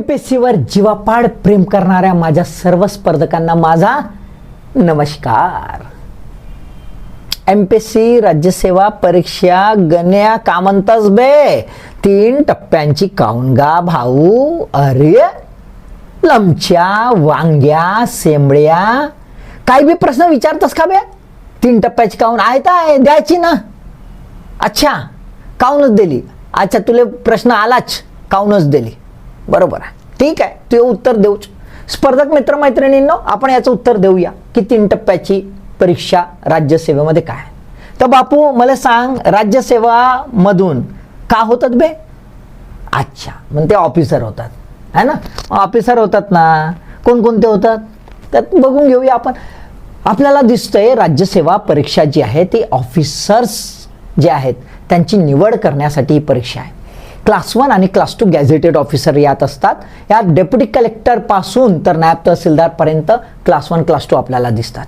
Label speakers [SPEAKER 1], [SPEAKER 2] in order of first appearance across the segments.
[SPEAKER 1] एमपीसीवर जीवापाड प्रेम करणाऱ्या माझ्या सर्व स्पर्धकांना माझा नमस्कार. एमपीसी राज्यसेवा परीक्षा गण्या कामंतस बे. तीन टप्प्यांची काऊन गा भाऊ. अरे लमच्या वांग्या सेंबड्या काय बी प्रश्न विचारतस का बे? तीन टप्प्याची काऊन आहे तर द्यायची ना. अच्छा काऊनच दिली. अच्छा तुला प्रश्न आलाच काऊनच दिली. बरोबर आहे. ठीक आहे तू हे उत्तर देऊच. स्पर्धक मित्रमैत्रिणींनो आपण याचं उत्तर देऊया. की तीन टप्प्याची परीक्षा राज्यसेवेमध्ये काय? आहे. तर बापू मला सांग राज्यसेवामधून का होतात बे? अच्छा मग ते ऑफिसर होतात. है ना? ऑफिसर होतात ना. कोणकोणते होतात? त्यात बघून घेऊया आपण. आपल्याला दिसतंय राज्यसेवा परीक्षा जी आहे ती ऑफिसर्स जे आहेत त्यांची निवड करण्यासाठी ही परीक्षा आहे. क्लास वन आणि क्लास टू गॅझेटेड ऑफिसर यात असतात. यात डेप्युटी कलेक्टरपासून तर नायब तहसीलदारपर्यंत क्लास वन क्लास टू आपल्याला दिसतात.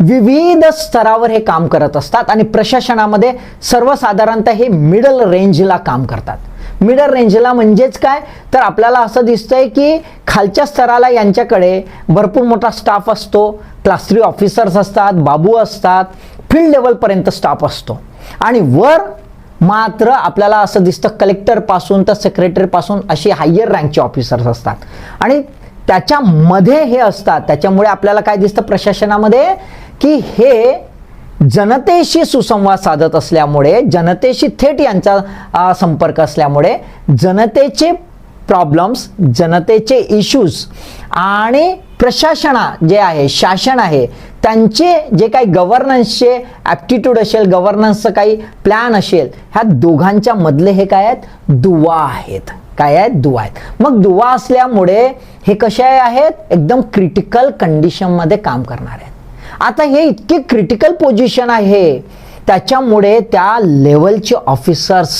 [SPEAKER 1] विविध स्तरावर हे काम करत असतात आणि प्रशासनामध्ये सर्वसाधारणतः हे मिडल रेंजला काम करतात. मिडल रेंजला म्हणजेच काय? तर आपल्याला असं दिसतंय की खालच्या स्तराला यांच्याकडे भरपूर मोठा स्टाफ असतो. क्लास थ्री ऑफिसर्स असतात बाबू असतात. फील्ड लेवलपर्यंत स्टाफ असतो. आणि वर मात्र आपल्याला असं दिसतं कलेक्टरपासून तर सेक्रेटरीपासून अशी हायर रँकचे ऑफिसर्स असतात. आणि त्याच्यामध्ये हे असतात. त्याच्यामुळे आपल्याला काय दिसतं प्रशासनामध्ये? की हे जनतेशी सुसंवाद साधत असल्यामुळे जनतेशी थेट यांचा संपर्क असल्यामुळे जनतेचे प्रॉब्लेम्स जनतेचे इश्यूज आणि प्रशासना जे आहे शासन आहे त्यांचे जे काही गव्हर्नन्सचे ॲप्टिट्यूड असेल गव्हर्नन्सचं काही प्लॅन असेल ह्या दोघांच्या मधले हे काय आहेत? दुवा आहेत. काय आहेत? दुवा आहेत. मग दुवा असल्यामुळे हे कसे आहेत? एकदम क्रिटिकल कंडिशनमध्ये काम करणार आहेत. आता हे इतके क्रिटिकल पोझिशन आहे त्याच्यामुळे त्या लेवलचे ऑफिसर्स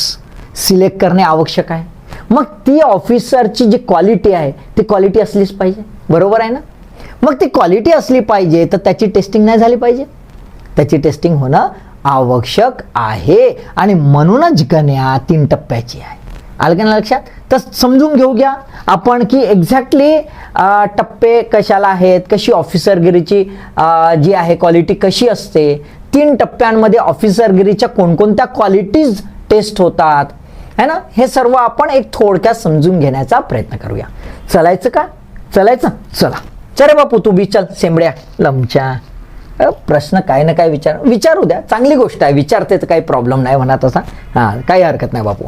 [SPEAKER 1] सिलेक्ट करणे आवश्यक आहे. मग ती ऑफिसरची जी क्वालिटी आहे ती क्वालिटी असलीच पाहिजे. बरोबर आहे ना? मग ती क्वालिटी असली पाहिजे तर त्याची टेस्टिंग नाही झाली पाहिजे. त्याची टेस्टिंग होणं आवश्यक आहे. आणि म्हणूनच गण्या तीन टप्प्याची आहे. आलं का ना लक्षात? तर समजून घेऊ घ्या. आपण की एक्झॅक्टली टप्पे कशाला आहेत कशी ऑफिसरगिरीची जी आहे क्वालिटी कशी असते तीन टप्प्यांमध्ये ऑफिसरगिरीच्या कोणकोणत्या क्वालिटीज टेस्ट होतात है ना? हे सर्व आपण एक थोडक्यात समजून घेण्याचा प्रयत्न करूया. चलायचं का? चलायचं? चला. चले बापू तू बी चल सेंबड्या लमच्या प्रश्न काय ना काय विचार विचारू द्या. चांगली गोष्ट आहे विचारते तर काही प्रॉब्लेम नाही म्हणा तसा. हां काही हरकत नाही बापू.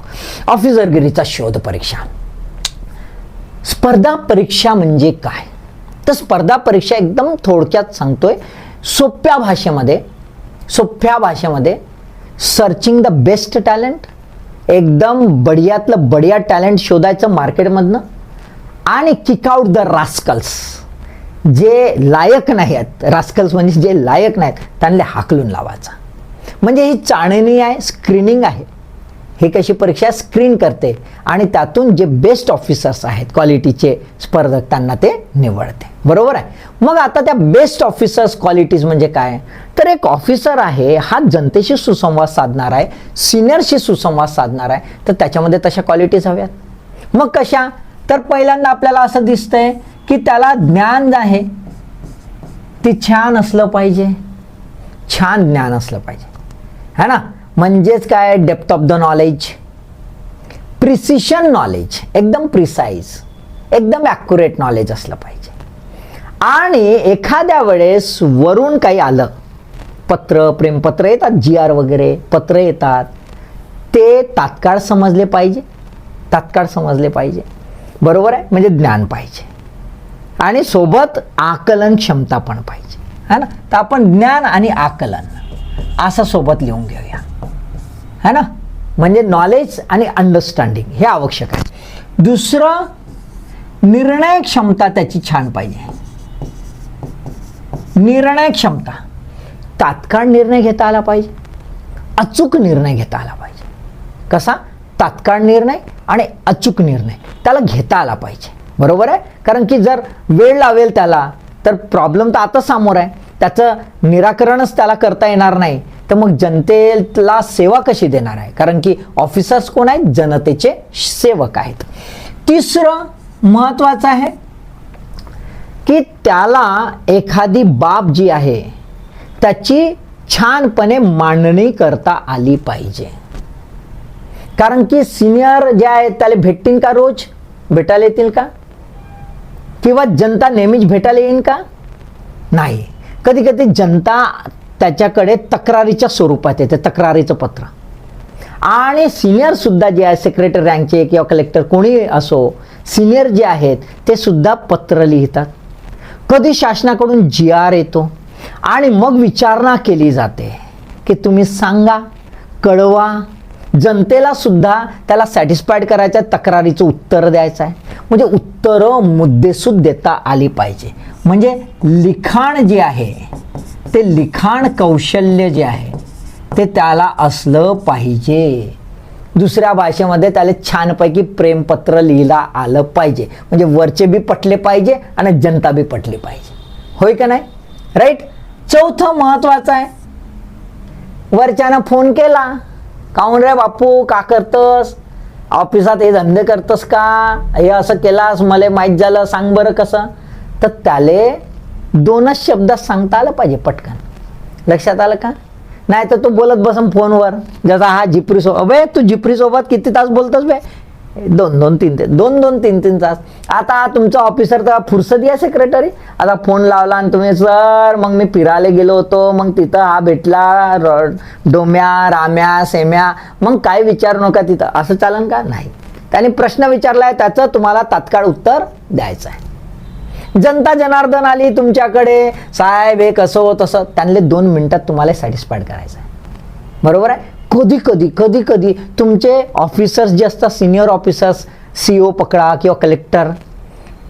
[SPEAKER 1] ऑफिसरगिरीचा शोध परीक्षा. स्पर्धा परीक्षा म्हणजे काय? तर स्पर्धा परीक्षा एकदम थोडक्यात सांगतोय सोप्या भाषेमध्ये सोप्या भाषेमध्ये सर्चिंग द बेस्ट टॅलेंट एकदम बढियातलं बढिया टॅलेंट शोधायचं मार्केटमधनं आणि किक आउट द रास्कल्स जे लायक नाही आहेत रास्कल्स म्हणजे जे लायक नाहीत त्यांना हाकलून लावायचा. म्हणजे ही चाळणी आहे स्क्रीनिंग आहे. हे कशी परीक्षा स्क्रीन करते आणि त्यातून जे बेस्ट ऑफिसर्स आहेत क्वालिटीचे स्पर्धक त्यांना ते निवडते. बरोबर आहे? मग आता त्या बेस्ट ऑफिसर्स क्वालिटीज म्हणजे काय? तर एक ऑफिसर आहे हा जनतेशी सुसंवाद साधणार आहे सिनियरशी सुसंवाद साधणार आहे तर त्याच्यामध्ये तशा क्वालिटीज हव्यात. मग कशा? तर पहिल्यांदा आपल्याला असं दिसतंय की त्याला ज्ञान आहे. ते छान असलं पाहिजे. छान ज्ञान असलं पाहिजे. है ना? म्हणजेच काय? Depth of the knowledge precision knowledge एकदम प्रिसाईज एकदम ॲक्युरेट नॉलेज असलं पाहिजे. आणि एखाद्या वेळेस वरून काही आलं. पत्र प्रेमपत्र येतात जी आर वगैरे पत्र येतात. ते तात्काळ समजले पाहिजे. तात्काळ समजले पाहिजे. बरोबर आहे? म्हणजे ज्ञान पाहिजे. आणि सोबत आकलन क्षमता पण पाहिजे. है ना? तर आपण ज्ञान आणि आकलन असं सोबत लिहून घेऊया. है ना? म्हणजे नॉलेज आणि अंडरस्टँडिंग हे आवश्यक आहे. दुसरं निर्णय क्षमता त्याची छान पाहिजे. निर्णय क्षमता. तात्काळ निर्णय घेता आला पाहिजे. अचूक निर्णय घेता आला पाहिजे. कसा? तात्काळ निर्णय आणि अचूक निर्णय. त्याला घेता आला पाहिजे. बरोबर आहे? कारण की जर वेळ लावेल त्याला तर प्रॉब्लेम तर आता समोर आहे. त्याचं निराकरणच त्याला करता येणार नाही. तर मग जनतेला सेवा कशी देणार आहे? कारण की ऑफिसर्स कोण आहेत? जनतेचे सेवक आहेत. तिसरं महत्वाचं आहे की त्याला एखादी बाब जी आहे त्याची छानपणे मांडणी करता आली पाहिजे. कारण की सिनियर जे आहेत त्याला भेटतील का रोज? भेटायला येतील का? किंवा जनता नेहमीच भेटायला येईल का? नाही. कधी कधी जनता त्याच्याकडे तक्रारीच्या स्वरूपात येते तक्रारीचं पत्र. आणि सिनियर सुद्धा जे आहे सेक्रेटरी रँकचे किंवा कलेक्टर कोणी असो सिनियर जे आहेत ते सुद्धा पत्र लिहितात. कधी शासनाकडून जी आर येतो आणि मग विचारणा केली जाते की तुम्ही सांगा कळवा जनतेला सुद्धा त्याला सॅटिस्फाईड करायचं तक्रारीचं उत्तर द्यायचं आहे. म्हणजे उत्तरं मुद्देसूद देता आली पाहिजे. म्हणजे लिखाण जे आहे ते लिखाण कौशल्य जे आहे ते त्याला असलं पाहिजे. दुसऱ्या भाषेमध्ये त्याला छानपैकी प्रेमपत्र लिहिला आलं पाहिजे. म्हणजे वरचे बी पटले पाहिजे आणि जनता बी पटली पाहिजे. होय का नाही? राईट चौथं महत्वाचं आहे. वरच्यानं फोन केला. काऊन रे बापू? का करतस? ऑफिसात हे धंदे करतस का? हे असं केलास? मला माहीत झालं सांग बरं कसं? तर त्याले दोनच शब्दात सांगता आलं पाहिजे पटकन. लक्षात आलं का? नाही तर तू बोलत बसम फोनवर. जसा हा जिपरी सोबत अबे तू जिपरी सोबत किती तास बोलतोस बे? दोन दोन तीन तीन दोन दोन तीन तीन तास. आता तुमचा ऑफिसर तर फुरसत या सेक्रेटरी आता फोन लावला आणि तुम्ही सर मग मी फिरायला गेलो होतो. मग तिथं हा भेटला डोम्या राम्या सेम्या. मग काय विचारू नका तिथं. असं चालन का? नाही. त्याने प्रश्न विचारलाय त्याचं तुम्हाला तात्काळ उत्तर द्यायचं आहे जनता जनार्दन आली तुमच्याकडे. साहेब हे कसं तसं त्यांना दोन मिनिटात तुम्हाला सॅटिस्फाईड करायचं आहे बरोबर आहे? कधी कधी कधी कधी तुमचे ऑफिसर्स जे असतात सिनियर ऑफिसर्स सी ओ पकडा किंवा कलेक्टर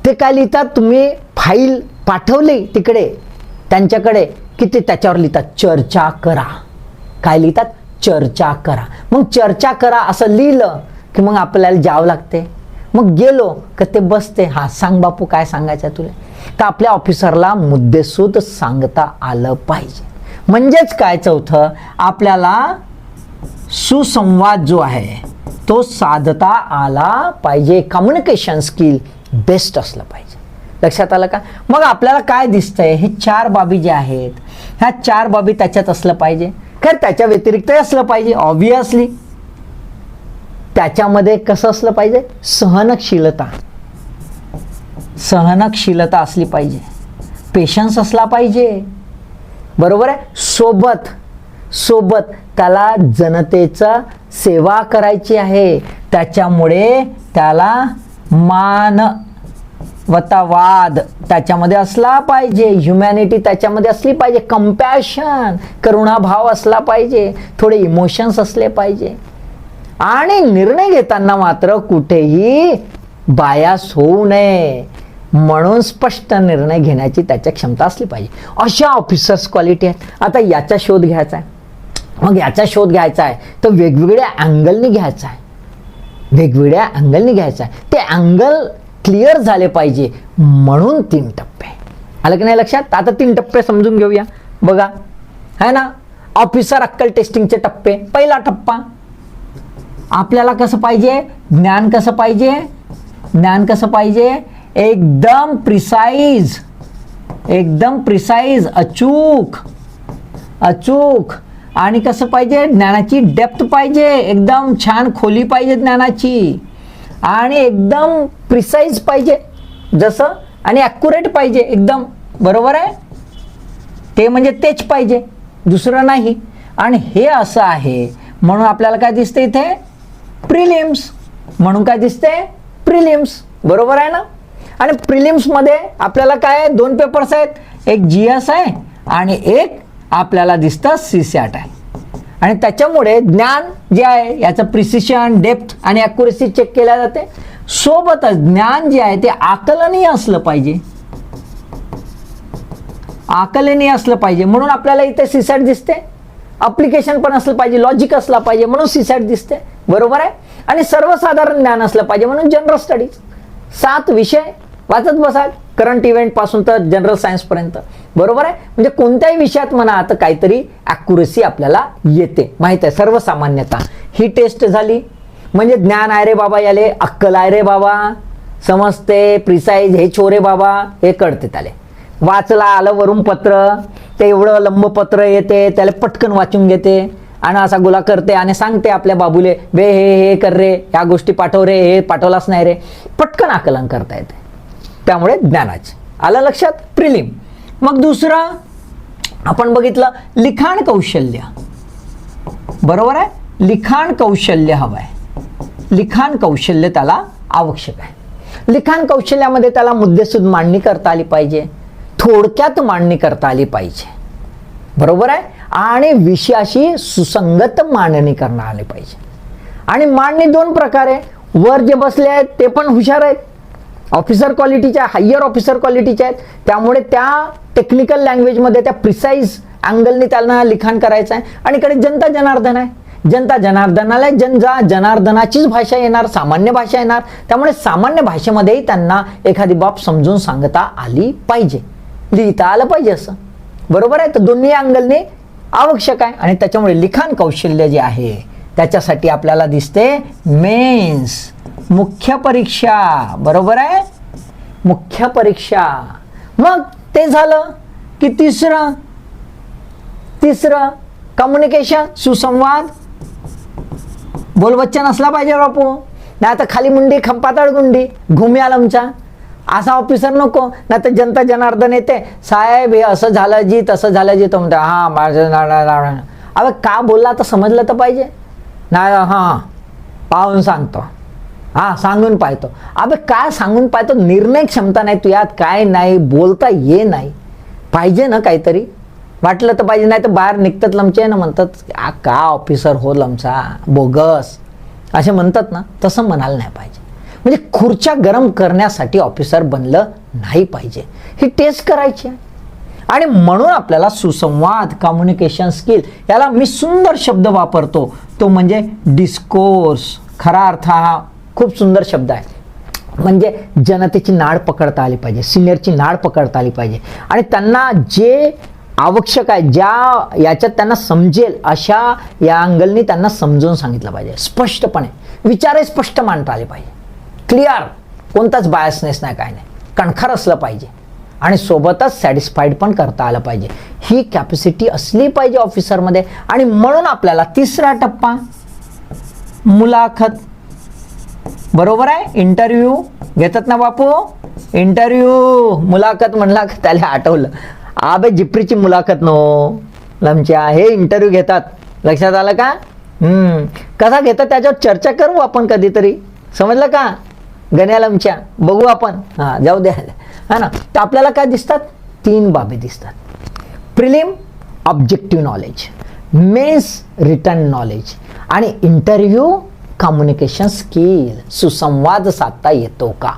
[SPEAKER 1] ते काय लिहितात? तुम्ही फाईल पाठवली तिकडे त्यांच्याकडे की ते त्याच्यावर लिहितात? चर्चा करा. काय लिहितात? चर्चा करा. मग चर्चा करा असं लिहिलं की मग आपल्याला जावं लागते. मग गेलो का ते बसते. हा सांग बापू काय सांगायचं तुला? तर आपल्या ऑफिसरला मुद्देसूद सांगता आलं पाहिजे. म्हणजेच काय चौथं? आपल्याला सुसंवाद जो आहे तो साधता आला पाहिजे. कम्युनिकेशन स्किल बेस्ट असलं पाहिजे. लक्षात आलं का? मग आपल्याला काय दिसतंय? हे चार बाबी जे आहेत ह्या चार बाबी त्याच्यात असलं पाहिजे. खरं त्याच्या व्यतिरिक्त असलं पाहिजे ऑब्वियसली त्याच्यामध्ये कसं असलं पाहिजे? सहनशीलता. सहनशीलता असली पाहिजे. पेशन्स असला पाहिजे. बरोबर आहे? सोबत सोबत त्याला जनतेचा सेवा करायची आहे. त्याच्यामुळे त्याला मान वतावाद त्याच्यामध्ये असला पाहिजे. ह्युमॅनिटी त्याच्यामध्ये असली पाहिजे. कम्पॅशन करुणाभाव असला पाहिजे. थोडे इमोशन्स असले पाहिजे. आणि निर्णय घेताना मात्र कुठेही बायास होऊ नये. म्हणून स्पष्ट निर्णय घेण्याची त्याच्या क्षमता असली पाहिजे. अशा ऑफिसर्स क्वालिटी आहेत. आता याचा शोध घ्यायचा आहे. मग याचा शोध घ्यायचा आहे. तर वेगवेगळ्या अँगलनी घ्यायचा आहे. वेगवेगळ्या अँगलनी घ्यायचा आहे. ते अँगल क्लिअर झाले पाहिजे म्हणून तीन टप्पे. आलं की नाही लक्षात? आता तीन टप्पे समजून घेऊया. बघा. है ना? ऑफिसर अक्कल टेस्टिंगचे टप्पे. पहिला टप्पा. आपल्याला कसं पाहिजे? ज्ञान कसं पाहिजे? ज्ञान कसं पाहिजे? एकदम प्रिसाईज एकदम प्रिसाईज अचूक. अचूक. आणि कसं पाहिजे? ज्ञानाची डेप्थ पाहिजे. एकदम छान खोली पाहिजे ज्ञानाची. आणि एकदम प्रिसाईज पाहिजे. जसं आणि ॲक्युरेट पाहिजे. एकदम बरोबर आहे? ते म्हणजे तेच पाहिजे. दुसरं नाही. आणि हे असं आहे. म्हणून आपल्याला काय दिसते इथे? प्रिलिम्स म्हणून काय दिसते प्रिलिम्स बरोबर आहे ना? आणि प्रिलिम्समध्ये आपल्याला काय आहे? दोन पेपर्स आहेत. एक जी एस आहे आणि एक आपल्याला दिसतं सी सॅट आहे. आणि त्याच्यामुळे ज्ञान जे आहे याचं प्रिसिशन डेप्थ आणि ॲक्युरेसी चेक केल्या जाते. सोबतच ज्ञान जे आहे ते आकलनीय असलं पाहिजे. आकलनीय असलं पाहिजे. म्हणून आपल्याला इथे सीसॅट दिसते. अप्लिकेशन पण असलं पाहिजे. लॉजिक असला पाहिजे. म्हणून सीसॅट दिसते. बरोबर आहे? आणि सर्वसाधारण ज्ञान असलं पाहिजे. म्हणून जनरल स्टडीज सात विषय वाचत बसाल. करंट इव्हेंटपासून तर जनरल सायन्स पर्यंत. बरोबर आहे? म्हणजे कोणत्याही विषयात म्हणा आता काहीतरी ॲक्युरेसी आपल्याला येते. माहीत आहे सर्वसामान्यता. ही टेस्ट झाली. म्हणजे ज्ञान आहे रे बाबा याले. अक्कल आहे रे बाबा. समजते प्रिसाईज हे छोरे बाबा. हे कळते त्याले. वाचला आलं वरून पत्र. ते एवढं लंब पत्र येते त्याला पटकन वाचून घेते. आणि असा गुला करते आणि सांगते आपल्या बाबूले बे हे हे कर रे. ह्या गोष्टी पाठव रे हे पाठवलाच नाही रे. पटकन आकलन करता येते. त्यामुळे ज्ञानाची. आलं लक्षात? प्रिलिम. मग दुसरं आपण बघितलं लिखाण कौशल्य. बरोबर आहे? लिखाण कौशल्य हवं आहे लिखाण कौशल्य त्याला आवश्यक आहे. लिखाण कौशल्यामध्ये त्याला मुद्देसूद मांडणी करता आली पाहिजे. थोडक्यात मांडणी करता आली पाहिजे. बरोबर आहे? आणि विषयाशी सुसंगत मांडणी करणं आली पाहिजे. आणि मांडणी दोन प्रकारे. वर जे बसले आहेत ते पण हुशार आहेत. ऑफिसर क्वालिटीच्या हायर ऑफिसर क्वालिटीच्या आहेत. त्यामुळे त्या टेक्निकल लँग्वेजमध्ये त्या प्रिसाईज अँगलने त्यांना लिखाण करायचं आहे. आणि इकडे जनता जनार्दन आहे. जनता जनार्दनाला जनजा जनार्दनाचीच भाषा येणार सामान्य भाषा येणार. त्यामुळे सामान्य भाषेमध्येही त्यांना एखादी बाब समजून सांगता आली पाहिजे. लिहिता आलं पाहिजे असं. बरोबर आहे? तर दोन्ही अँगलने आवश्यक आहे. आणि त्याच्यामुळे लिखाण कौशल्य जे आहे त्याच्यासाठी आपल्याला दिसते मेन्स मुख्य परीक्षा बरोबर आहे? मुख्य परीक्षा. मग ते झालं की तिसरं तिसरं कम्युनिकेशन सुसंवाद. बोलबच्चन असला पाहिजे बापू नाही तर खाली मुंडी खंपातळ गुंडी घुमी आलमचा असा ऑफिसर नको. नाही तर जनता जनार्दन येते. साहेब हे असं झालं जी तसं झालं जी. तो म्हणतो हां माझं अरे का बोलला? तर समजलं तर पाहिजे. नाही हां. पाहून सांगतो. हां सांगून पाहतो. अबे काय सांगून पाहतो? निर्णय क्षमता नाही तू यात काय नाही बोलता ये नाही. पाहिजे ना काहीतरी? वाटलं तर पाहिजे नाही तर बाहेर निघतात लमचे ना म्हणतात का ऑफिसर हो लमचा? बोगस. असे म्हणतात ना तसं म्हणायला नाही पाहिजे. म्हणजे खुर्च्या गरम करण्यासाठी ऑफिसर बनलं नाही पाहिजे. ही टेस्ट करायची आहे. आणि म्हणून आपल्याला सुसंवाद कम्युनिकेशन स्किल याला मी सुंदर शब्द वापरतो. तो म्हणजे डिस्कोर्स खरा अर्थ हा खूप सुंदर शब्द आहे. म्हणजे जनतेची नाड पकडता आली पाहिजे सिनियरची नाड पकडता आली पाहिजे. आणि त्यांना जे आवश्यक आहे ज्या याच्यात त्यांना समजेल अशा या अँगलनी त्यांना समजून सांगितलं पाहिजे. स्पष्टपणे. विचारही स्पष्ट मांडता आले पाहिजे. क्लिअर कोणताच बायसनेस नाही काय नाही. कणखर असलं पाहिजे. आणि सोबतच सॅटिस्फाईड पण करता आलं पाहिजे. ही कॅपॅसिटी असली पाहिजे ऑफिसरमध्ये आणि म्हणून आपल्याला तिसरा टप्पा मुलाखत. बरोबर आहे? इंटरव्ह्यू घेतात ना बापू? इंटरव्ह्यू मुलाखत म्हणला त्याला आठवलं. आबे जिप्रीची मुलाखत नो. लमच्या हे इंटरव्ह्यू घेतात. लक्षात आलं का? हम्म. कसा घेतात? त्याच्यावर चर्चा करू आपण कधीतरी. समजलं का? गण्या लमच्या बघू आपण. हां जाऊ द्या. हा ना. तर आपल्याला काय दिसतात? तीन बाबी दिसतात. Prelim objective knowledge mains written knowledge आणि इंटरव्ह्यू कम्युनिकेशन स्किल सुसंवाद साधता येतो का?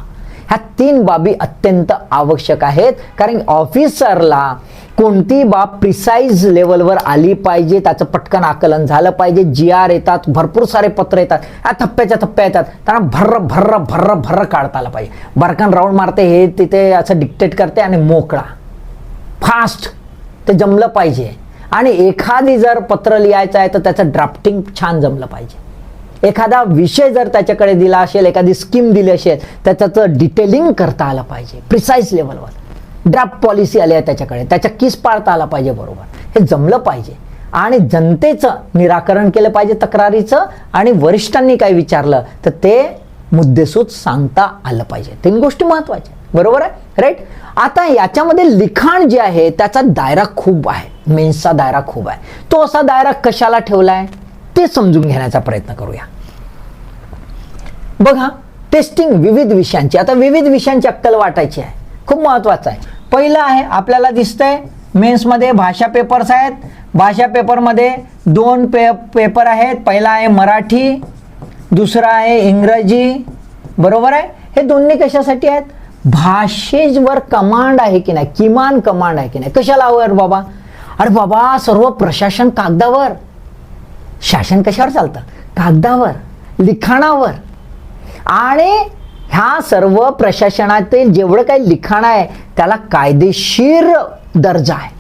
[SPEAKER 1] ह्या तीन बाबी अत्यंत आवश्यक आहेत. कारण ऑफिसरला कोणती बाब प्रिसाईज लेवलवर आली पाहिजे त्याचं पटकन आकलन झालं पाहिजे. जी आर येतात भरपूर सारे पत्र येतात. ह्या थप्प्याच्या थप्प्या येतात. त्यांना भर्र भर्र भर्र भर्र काढता आलं पाहिजे. भरकन राऊंड मारते हे तिथे असं डिक्टेट करते आणि मोकळा. फास्ट ते जमलं पाहिजे. आणि एखादी जर पत्र लिहायचं आहे तर त्याचं ड्राफ्टिंग छान जमलं पाहिजे. एखादा विषय जर त्याच्याकडे दिला असेल एखादी स्कीम दिली असेल तर त्याचं डिटेलिंग करता आलं पाहिजे प्रिसाईज लेवलवर ड्राफ्ट पॉलिसी आली आहे त्याच्याकडे त्याच्या किस पाळता आला पाहिजे बरोबर. हे जमलं पाहिजे. आणि जनतेचं निराकरण केलं पाहिजे तक्रारीचं आणि वरिष्ठांनी काय विचारलं तर ते मुद्देसूद सांगता आलं पाहिजे. तीन गोष्टी महत्त्वाच्या बरोबर आहे? राईट आता याच्यामध्ये लिखाण जे आहे त्याचा दायरा खूप आहे. मेन्सचा दायरा खूप आहे. तो असा दायरा कशाला ठेवला आहे ते समजून घेण्याचा प्रयत्न करूया. बघा टेस्टिंग विविध विषयांची आता विविध विषयांची अक्कल वाटायची आहे. खूप महत्वाचं आहे. पहिलं आहे आपल्याला दिसतंय मेन्समध्ये भाषा पेपर्स आहेत. भाषा पेपरमध्ये दोन पे पेपर आहेत. पहिला आहे मराठी दुसरा आहे इंग्रजी. बरोबर आहे? हे दोन्ही कशासाठी आहेत? भाषेवर कमांड आहे की नाही? किमान कमांड आहे की नाही? कशाला हवं बाबा? अरे बाबा सर्व प्रशासन कागदावर. शासन कशावर चालतं? कागदावर लिखाणावर. आणि ह्या सर्व प्रशासनातील जेवढं काही लिखाण आहे त्याला कायदेशीर दर्जा आहे.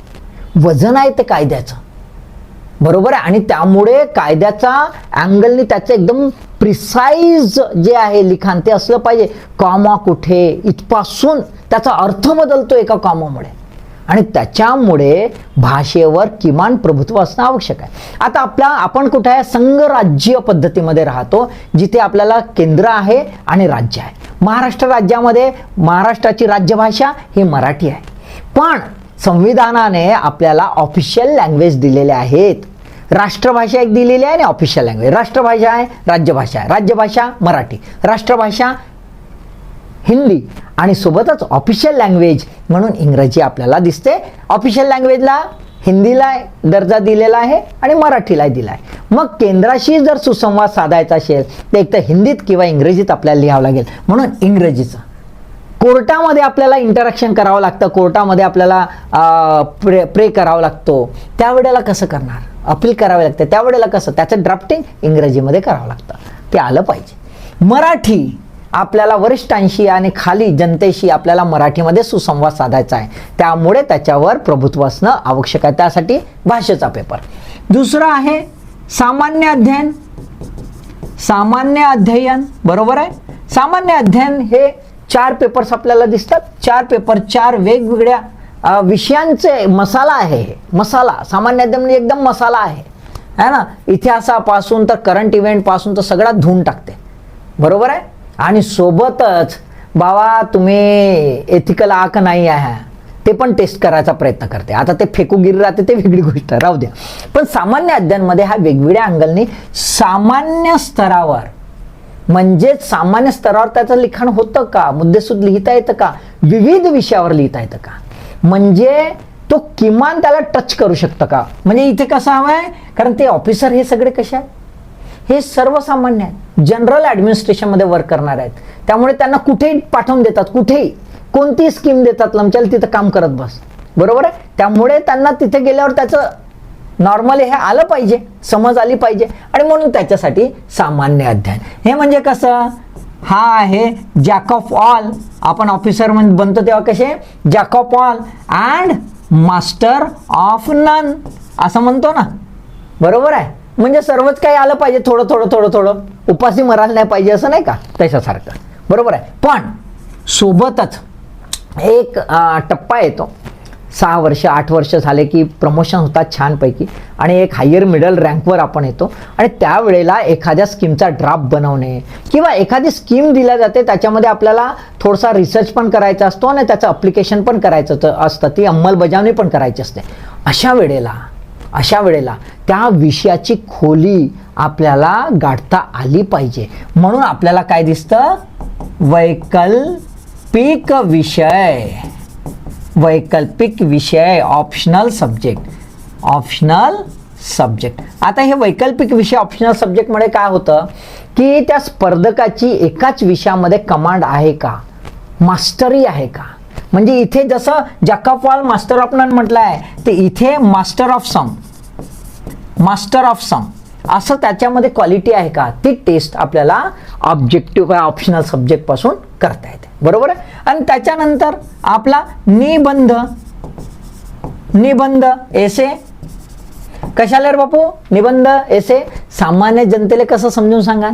[SPEAKER 1] वजन आहे ते कायद्याचं. बरोबर आहे? आणि त्यामुळे कायद्याचा अँगलनी त्याचं एकदम प्रिसाईज जे आहे लिखाण ते असलं पाहिजे. कॉमा कुठे इथपासून त्याचा अर्थ बदलतो एका कॉमामुळे. आणि त्याच्यामुळे भाषेवर किमान प्रभुत्व असणं आवश्यक आहे. आता आपला आपण कुठे आहे? संघराज्य पद्धतीमध्ये राहतो जिथे आपल्याला केंद्र आहे आणि राज्य आहे. महाराष्ट्र राज्यामध्ये महाराष्ट्राची राज्यभाषा ही मराठी आहे. पण संविधानाने आपल्याला ऑफिशियल लँग्वेज दिलेल्या आहेत. राष्ट्रभाषा एक दिलेली आहे आणि ऑफिशियल लँग्वेज राष्ट्रभाषा आहे राज्यभाषा आहे. राज्यभाषा मराठी. राष्ट्रभाषा हिंदी. आणि सोबतच ऑफिशियल लँग्वेज म्हणून इंग्रजी आपल्याला दिसते. ऑफिशियल लँग्वेजला हिंदीला दर्जा दिलेला आहे आणि मराठीलाही दिला आहे. मग केंद्राशी जर सुसंवाद साधायचा असेल तर एक तर हिंदीत किंवा इंग्रजीत आपल्याला लिहावं लागेल. म्हणून इंग्रजीचं. कोर्टामध्ये आपल्याला इंटरॅक्शन करावं लागतं. कोर्टामध्ये आपल्याला प्रे प्रे करावं लागतो. त्यावेळेला कसं करणार? अपील करावे लागते. त्यावेळेला कसं? त्याचं ड्राफ्टिंग इंग्रजीमध्ये करावं लागतं. ते आलं पाहिजे. मराठी आपल्याला वरिष्ठांशी आणि खाली जनतेशी आपल्याला मराठीमध्ये सुसंवाद साधायचा आहे. त्यामुळे त्याच्यावर प्रभुत्व असणं आवश्यक आहे. त्यासाठी भाषेचा पेपर दुसरं आहे सामान्य अध्ययन. सामान्य अध्ययन बरोबर आहे? सामान्य अध्ययन हे चार पेपर्स आपल्याला दिसतात. चार पेपर चार वेगवेगळ्या विषयांचे मसाला आहे हे. मसाला. सामान्य अध्ययन म्हणजे एकदम मसाला आहे. है ना? इतिहासापासून तर करंट इव्हेंटपासून तर सगळा धुवून टाकते. बरोबर आहे? आणि सोबतच बाबा तुम्ही एथिकल आक नाही आहे. ते पण टेस्ट करायचा प्रयत्न करते. आता ते फेकूगिरी राहते ते वेगळी गोष्ट राहू द्या. पण सामान्य अध्ययनमध्ये हा वेगवेगळ्या अँगलनी सामान्य स्तरावर म्हणजेच सामान्य स्तरावर त्याचं लिखाण होतं का? मुद्देसूद लिहिता येतं का? विविध विषयावर लिहिता येतं का? म्हणजे तो किमान त्याला टच करू शकतं का? म्हणजे इथे कसं हवं आहे कारण ते ऑफिसर हे सगळे कसे आहे हे सर्वसामान्य आहेत. जनरल ॲडमिनिस्ट्रेशनमध्ये वर्क करणार आहेत. त्यामुळे त्यांना कुठेही पाठवून देतात कुठेही. कोणती स्कीम देतात लमच्याला तिथं काम करत बस. बरोबर आहे? त्यामुळे त्यांना तिथे गेल्यावर त्याचं नॉर्मली हे आलं पाहिजे समज आली पाहिजे. आणि म्हणून त्याच्यासाठी सामान्य अध्ययन हे म्हणजे कसं? हा आहे जॅक ऑफ ऑल आपण ऑफिसर म्हणजे बनतो तेव्हा कसे? Jack of all and master of none असं म्हणतो ना. बरोबर आहे? म्हणजे सर्वच काही आलं पाहिजे थोडं थोडं थोडं थोडं. उपासी मरायला नाही पाहिजे असं नाही का? त्याच्यासारखं बरोबर आहे. पण सोबतच एक टप्पा येतो. सहा वर्ष आठ वर्ष झाले की प्रमोशन होतात छानपैकी. आणि एक हायर मिडल रँकवर आपण येतो. आणि त्यावेळेला एखाद्या स्कीमचा ड्राफ्ट बनवणे किंवा एखादी स्कीम दिल्या जाते त्याच्यामध्ये आपल्याला थोडासा रिसर्च पण करायचा असतो आणि त्याचं अप्लिकेशन पण करायचं असतं. ती अंमलबजावणी पण करायची असते. अशा वेळेला अशा वेळेला त्या विषयाची खोली आपल्याला गाठता आली पाहिजे. म्हणून आपल्याला काय दिसतं? वैकल्पिक विषय. वैकल्पिक विषय ऑप्शनल सब्जेक्ट ऑप्शनल सब्जेक्ट आता हे वैकल्पिक विषय ऑप्शनल सब्जेक्टमुळे काय होतं? की त्या स्पर्धकाची एकाच विषयामध्ये कमांड आहे का? मास्टरी आहे का? म्हणजे इथे जसं जकाफॉल मास्टर ऑफ नन म्हटलं आहे ते इथे master of some. Master of some. असं त्याच्यामध्ये क्वालिटी आहे का? ती टेस्ट आपल्याला ऑब्जेक्टिव्ह ऑप्शनल सब्जेक्टपासून करता येते. बरोबर? आहे आणि त्याच्यानंतर आपला निबंध. निबंध एसे. कशाला रे बापू? निबंध एसे. सामान्य जनतेला कसं समजून सांगा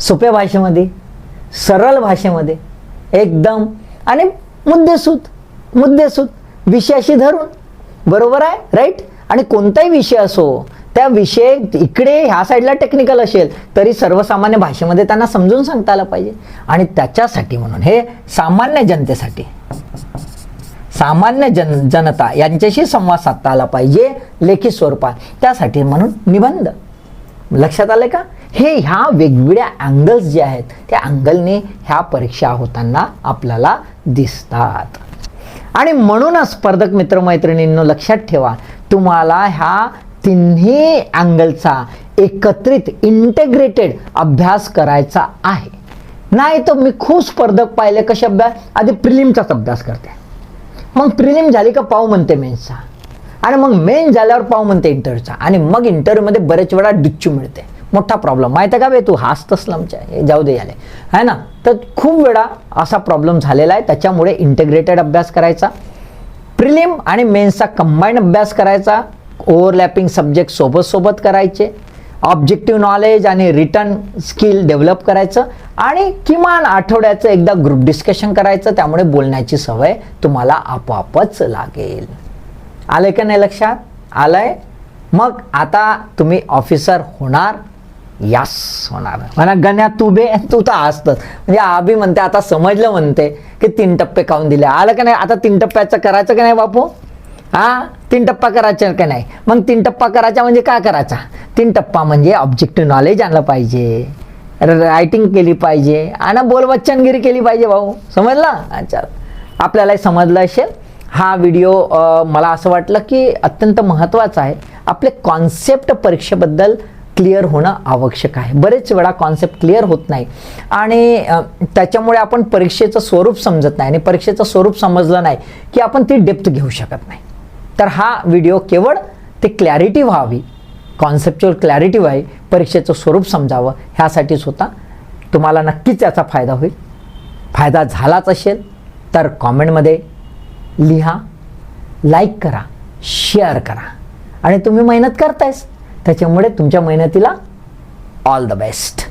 [SPEAKER 1] सोप्या भाषेमध्ये सरळ भाषेमध्ये. एकदम. आणि मुद्देसूद मुद्देसूद. विषयाशी धरून. बरोबर आहे? राईट आणि कोणताही विषय असो त्या विषय इकडे ह्या साईडला टेक्निकल असेल तरी सर्वसामान्य भाषेमध्ये त्यांना समजून सांगता आलं पाहिजे. आणि त्याच्यासाठी म्हणून हे सामान्य जनतेसाठी सामान्य जन जनता यांच्याशी संवाद साधता आला पाहिजे लेखी स्वरूपात. त्यासाठी म्हणून निबंध. लक्षात आले का? हे ह्या वेगवेगळ्या अँगल्स जे आहेत त्या अँगलने ह्या परीक्षा होताना आपल्याला दिसतात. आणि म्हणूनच स्पर्धक मित्रमैत्रिणींनो लक्षात ठेवा तुम्हाला ह्या तिन्ही अँगलचा एकत्रित इंटेग्रेटेड अभ्यास करायचा आहे. नाही तर मी खूप स्पर्धक पाहिले कसे अभ्यास? आधी प्रिलिमचाच अभ्यास करते. मग प्रिलिम झाली का पाव म्हणते मेन्सचा आणि मग मेन झाल्यावर पाव म्हणते इंटरव्ह्यूचा आणि मग इंटरव्ह्यूमध्ये बरेच वेळा डिच्चू मिळते. मोठा प्रॉब्लेम माहिती आहे का बे तू? हाच आमच्या हे जाऊ दे याले. आहे ना? तर खूप वेळा असा प्रॉब्लेम झालेला आहे. त्याच्यामुळे इंटिग्रेटेड अभ्यास करायचा. प्रिलिम आणि मेन्सचा कंबाईंड अभ्यास करायचा. ओव्हरलॅपिंग सब्जेक्ट सोबत सोबत करायचे. ऑब्जेक्टिव्ह नॉलेज आणि रिटर्न स्किल डेव्हलप करायचं. आणि किमान आठवड्याचं एकदा ग्रुप डिस्कशन करायचं. त्यामुळे बोलण्याची सवय तुम्हाला आपोआपच लागेल. आलं का नाही लक्षात? आलंय. मग आता तुम्ही ऑफिसर होणार. यास होणार. म्हणा गण्या तू बे तू तर असतच. म्हणजे आबी म्हणते आता समजलं म्हणते की तीन टप्पे काऊन दिले. आलं का नाही? आता तीन टप्प्याचं करायचं का नाही बापू? हा? तीन टप्पा करायचा का नाही? मग तीन टप्पा करायचा म्हणजे काय करायचा? तीन टप्पा म्हणजे ऑब्जेक्टिव्ह नॉलेज आणलं पाहिजे. रायटिंग केली पाहिजे. आणि बोलवच्चनगिरी केली पाहिजे भाऊ. समजला? अच्छा. आपल्याला समजलं असेल. हा व्हिडिओ मला असं वाटलं की अत्यंत महत्त्वाचा आहे. आपले कॉन्सेप्ट परीक्षेबद्दल क्लिअर होणं आवश्यक आहे. बरेच वेळा कॉन्सेप्ट क्लिअर होत नाही. आणि त्याच्यामुळे आपण परीक्षेचं स्वरूप समजत नाही आणि परीक्षेचं स्वरूप समजलं नाही की आपण ती डेप्थ घेऊ शकत नाही. तर हा व्हिडिओ केवळ ते क्लॅरिटी व्हावी कॉन्सेप्च्युअल क्लॅरिटी व्हावी परीक्षेचं स्वरूप समजावं ह्यासाठीच होता. तुम्हाला नक्कीच याचा फायदा होईल. फायदा झालाच असेल तर कॉमेंटमध्ये लिहा लाईक करा शेअर करा. आणि तुम्ही मेहनत करतायस. त्याच्यामुळे तुमच्या मेहनतीला ऑल द बेस्ट